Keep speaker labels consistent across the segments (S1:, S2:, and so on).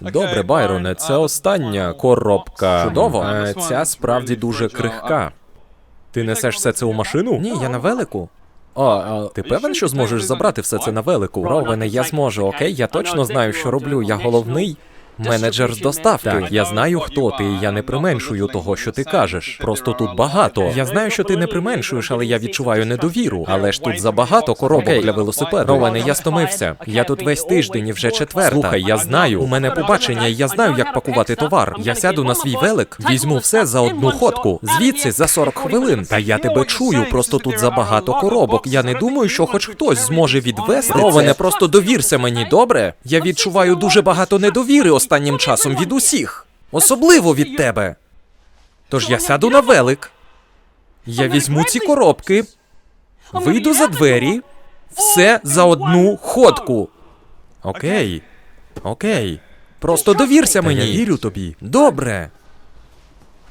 S1: Добре, Байроне, це остання коробка.
S2: Чудово.
S1: Е, Ця справді дуже крихка. Ти несеш все це у машину?
S2: Ні, я на велику.
S1: А, а ти певен, що зможеш забрати все це на велику?
S2: Ровене, я зможу, окей? Я точно знаю, що роблю. Я головний менеджер з доставки.
S1: Так, я знаю, хто ти, і я не применшую того, що ти кажеш. Просто тут багато.
S2: Я знаю, що ти не применшуєш, але я відчуваю недовіру.
S1: Але ж тут забагато коробок
S2: Окей.
S1: для велосипеду.
S2: Роване, я стомився. Я тут весь тиждень і вже четверта.
S1: Слухай, я знаю.
S2: У мене побачення, і я знаю, як пакувати товар. Я сяду на свій велик,
S1: Візьму все за одну ходку.
S2: звідси за 40 хвилин.
S1: Та я тебе чую, просто тут забагато коробок. Я не думаю, що хоч хтось зможе відвести
S2: Роване, просто довірся мені, добре? Я відчуваю дуже багато недовіри останнім часом від усіх, особливо від тебе. Тож я сяду на велик. Я візьму ці коробки, вийду за двері, все за одну ходку.
S1: Окей. Окей.
S2: Просто довірся
S1: Та я
S2: мені.
S1: вірю тобі.
S2: Добре.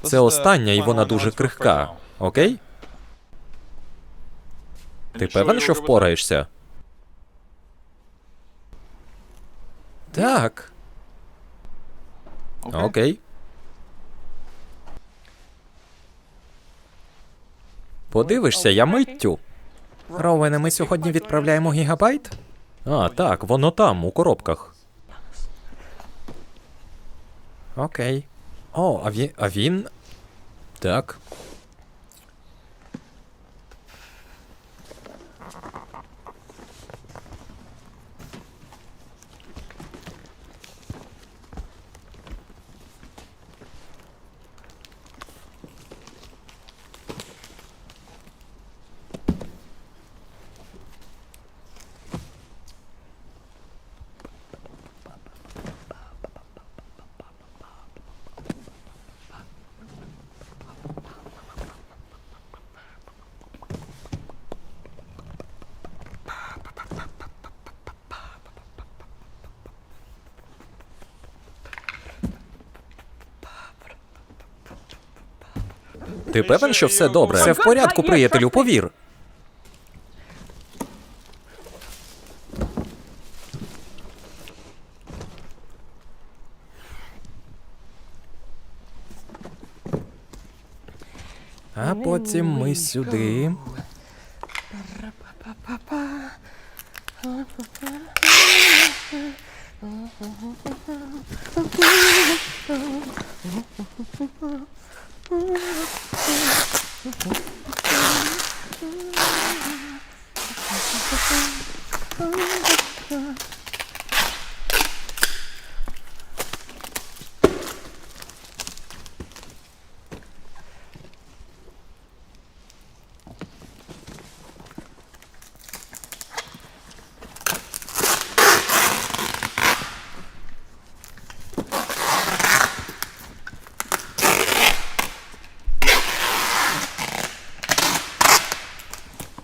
S1: Це остання, і вона дуже крихка. Окей? Ти певен, що впораєшся?
S2: Так.
S1: Окей. Подивишся, я миттю.
S2: Ровене, ми сьогодні відправляємо гігабайт?
S1: А, так, воно там, у коробках.
S2: Окей. О, а він. А він.
S1: Так. Ти певен, що все добре?
S2: Все в порядку, приятелю, повір. А потім ми сюди. Oh.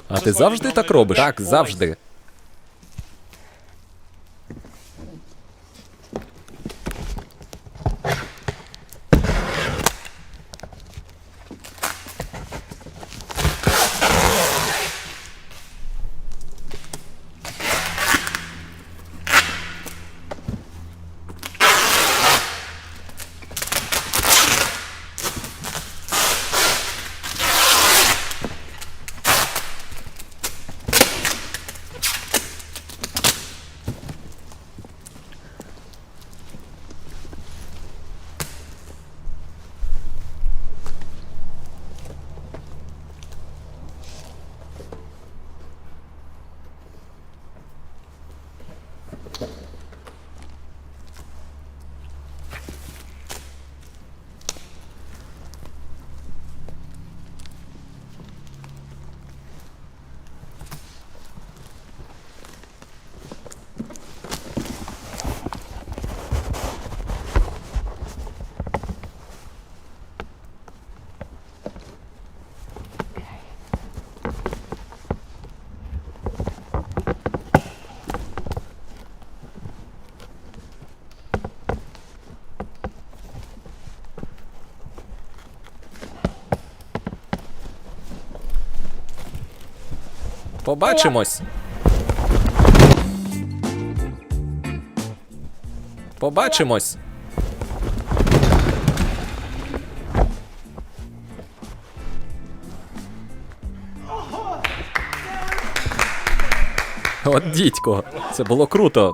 S2: А ти завжди так робиш? Так, завжди. Побачимось. Побачимось. От дідько, це було круто.